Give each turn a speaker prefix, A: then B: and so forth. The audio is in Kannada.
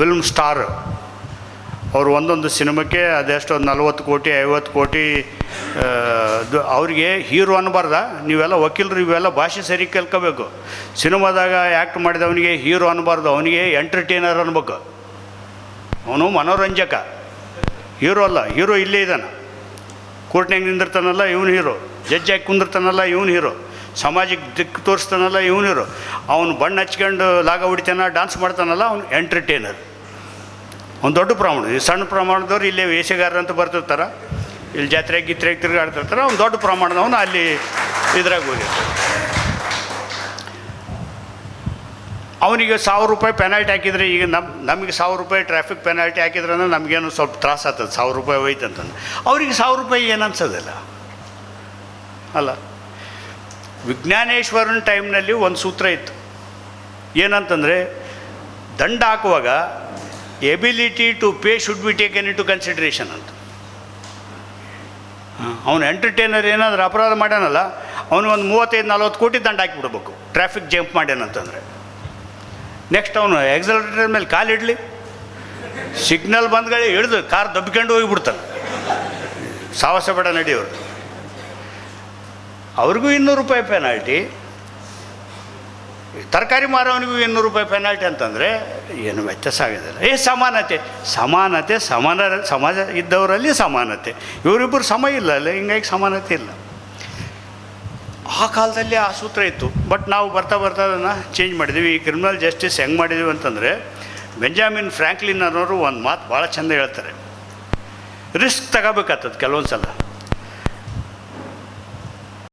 A: ಫಿಲ್ಮ್ ಸ್ಟಾರ್ ಅವರು ಒಂದೊಂದು ಸಿನಿಮಾಕ್ಕೆ ಅದೆಷ್ಟೋ ನಲ್ವತ್ತು ಕೋಟಿ, ಐವತ್ತು ಕೋಟಿ ಅವರಿಗೆ ಹೀರೋ ಅನ್ನಬಾರ್ದ ನೀವೆಲ್ಲ ವಕೀಲರು, ಇವೆಲ್ಲ ಭಾಷೆ ಸರಿ ಕೇಳ್ಕೋಬೇಕು. ಸಿನಿಮಾದಾಗ ಆ್ಯಕ್ಟ್ ಮಾಡಿದವನಿಗೆ ಹೀರೋ ಅನ್ನಬಾರ್ದು ಅವನಿಗೆ ಎಂಟರ್ಟೈನರ್ ಅನ್ಬೇಕು. ಅವನು ಮನೋರಂಜಕ. ಹೀರೋ ಅಲ್ಲ, ಹೀರೋ ಇಲ್ಲೇ ಇದ್ದಾನೆ. ಕೋರ್ಟ್ನಾಗ ನಿಂದಿರ್ತಾನಲ್ಲ ಇವನು ಹೀರೋ. ಜಡ್ಜ್ ಆಗಿ ಕುಂದಿರ್ತಾನಲ್ಲ ಇವನು ಹೀರೋ. ಸಮಾಜಕ್ಕೆ ದಿಕ್ಕು ತೋರಿಸ್ತಾನಲ್ಲ ಇವನು ಹೀರೋ. ಅವನು ಬಣ್ಣ ಹಚ್ಕೊಂಡು ಲಾಗ ಹೊಡಿತಾನ ಡಾನ್ಸ್ ಮಾಡ್ತಾನಲ್ಲ ಅವನು ಎಂಟರ್ಟೈನರ್ ಒಂದು ದೊಡ್ಡ ಪ್ರಮಾಣ. ಈ ಸಣ್ಣ ಪ್ರಮಾಣದವ್ರು ಇಲ್ಲೇ ವೇಷಗಾರರು ಅಂತ ಬರ್ತಿರ್ತಾರೆ. ಇಲ್ಲಿ ಜಾತ್ರೆ ಗಿತ್ರೆ ತಿರುಗಾಡ್ತಿರ್ತಾರೆ. ಒಂದು ದೊಡ್ಡ ಪ್ರಮಾಣದವನು ಅಲ್ಲಿ ಇದ್ರಾಗ ಹೋಗಿರ್ತಾರೆ ಅವನಿಗೆ ಸಾವಿರ ರೂಪಾಯಿ ಪೆನಾಲ್ಟಿ ಹಾಕಿದರೆ ಈಗ ನಮ್ಮ ನಮಗೆ ಸಾವಿರ ರೂಪಾಯಿ ಟ್ರಾಫಿಕ್ ಪೆನಾಲ್ಟಿ ಹಾಕಿದ್ರೆ ಅಂದ್ರೆ ನಮಗೇನು ಸ್ವಲ್ಪ ತ್ರಾಸ ಆಗ್ತದೆ. ಸಾವಿರ ರೂಪಾಯಿ ಹೋಯ್ತು ಅಂತಂದು ಅವ್ರಿಗೆ ಸಾವಿರ ರೂಪಾಯಿ ಏನು ಅನ್ಸೋದಿಲ್ಲ. ಅಲ್ಲ. ವಿಜ್ಞಾನೇಶ್ವರನ ಟೈಮ್ನಲ್ಲಿ ಒಂದು ಸೂತ್ರ ಇತ್ತು. ಏನಂತಂದರೆ, ದಂಡ ಹಾಕುವಾಗ ability to pay should be taken into consideration ಅಂತ ಅವನು ಎಂಟರ್ಟೈನರ್ ಏನಾದರೂ ಅಪರಾಧ ಮಾಡ್ಯಾನಲ್ಲ, ಅವನು ಒಂದು ಮೂವತ್ತೈದು, ನಲ್ವತ್ತು ಕೋಟಿ ದಂಡ ಹಾಕಿಬಿಡ್ಬೇಕು ಟ್ರಾಫಿಕ್ ಜಂಪ್ ಮಾಡ್ಯಾನಂತಂದರೆ. ನೆಕ್ಸ್ಟ್ ಅವನು ಎಕ್ಸಲೇಟರ್ ಮೇಲೆ ಕಾಲಿಡಲಿ ಸಿಗ್ನಲ್ ಬಂದ್ಗಳಿ ಹಿಡಿದು ಕಾರ್ ದಬ್ಕೊಂಡು ಹೋಗಿಬಿಡ್ತಾನೆ. ಸಾಹಸ ಬೇಡ ನಡೆಯೋರು ಅವ್ರಿಗೂ ಇನ್ನೂರು ರೂಪಾಯಿ ಪೆನಾಲ್ಟಿ ತರಕಾರಿ ಮಾರೋವನಿಗೂ ಇನ್ನೂರು ರೂಪಾಯಿ ಪೆನಾಲ್ಟಿ ಅಂತಂದರೆ ಏನು ವ್ಯತ್ಯಾಸ ಆಗೋದಿಲ್ಲ. ಏ, ಸಮಾನತೆ. ಸಮಾನತೆ, ಸಮಾನ, ಸಮಾಜ ಇದ್ದವರಲ್ಲಿ ಸಮಾನತೆ. ಇವರಿಬ್ಬರು ಸಮ ಇಲ್ಲ ಅಲ್ಲ, ಹಿಂಗಾಗಿ ಸಮಾನತೆ ಇಲ್ಲ. ಆ ಕಾಲದಲ್ಲಿ ಆ ಸೂತ್ರ ಇತ್ತು. ಬಟ್ ನಾವು ಬರ್ತಾ ಬರ್ತಾ ಅದನ್ನು ಚೇಂಜ್ ಮಾಡಿದ್ವಿ. ಈ ಕ್ರಿಮಿನಲ್ ಜಸ್ಟಿಸ್ ಹೆಂಗೆ ಮಾಡಿದ್ವಿ ಅಂತಂದರೆ ಬೆಂಜಾಮಿನ್ ಫ್ರ್ಯಾಂಕ್ಲಿನ್ ಅನ್ನೋರು ಒಂದು ಮಾತು ಭಾಳ ಚೆಂದ ಹೇಳ್ತಾರೆ. ರಿಸ್ಕ್ ತಗೋಬೇಕಾಗ್ತದೆ ಕೆಲವೊಂದು ಸಲ